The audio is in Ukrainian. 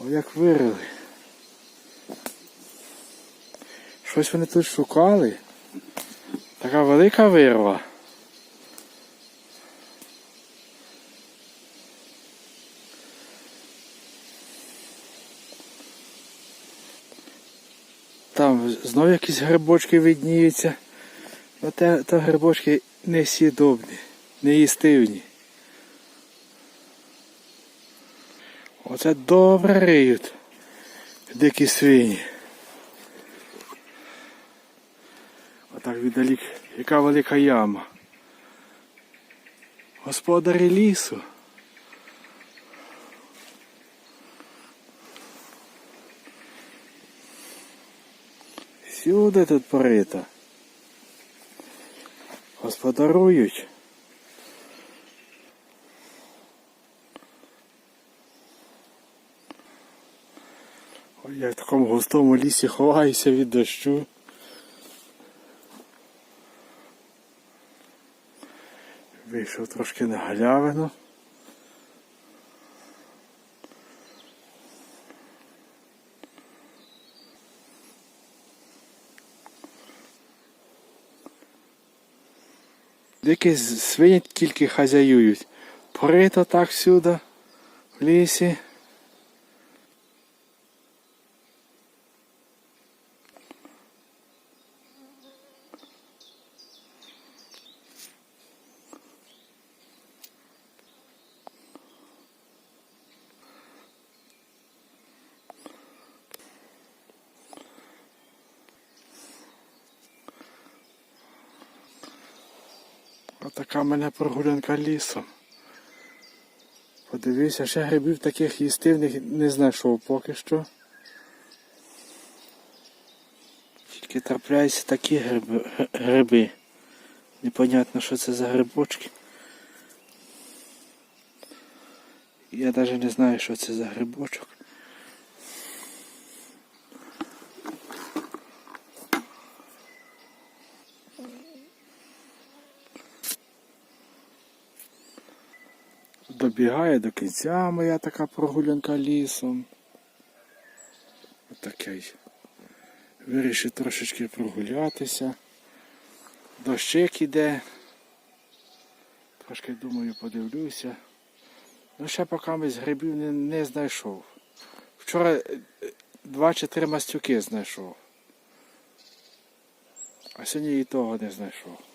О, як вирили. Щось вони тут шукали. Така велика вирва. Там знов якісь грибочки видніються. Ну те, то грибочки несъїдобні, неїстивні. Оце добре риють дикі свині. Отак віддалік, яка велика яма. Господарі лісу. Всюди тут порита. Господарують. Я в такому густому лісі ховаюся від дощу. Вийшов трошки на галявину. Дикі свині тільки хазяюють. Порито так всюди, в лісі. Отака мене прогулянка лісом. Подивився, ще грибів таких їстивних не знайшов поки що. Тільки трапляються такі гриби. гриби. Непонятно, що це за грибочки. Я навіть не знаю, що це за грибочок. Добігає до кінця моя така прогулянка лісом. Отакий. Вирішив трошечки прогулятися. Дощик іде. Трошки думаю, подивлюся. Ну ще поки ми з грибів не, не знайшов. Вчора е, два чи три мастюки знайшов. А сьогодні і того не знайшов.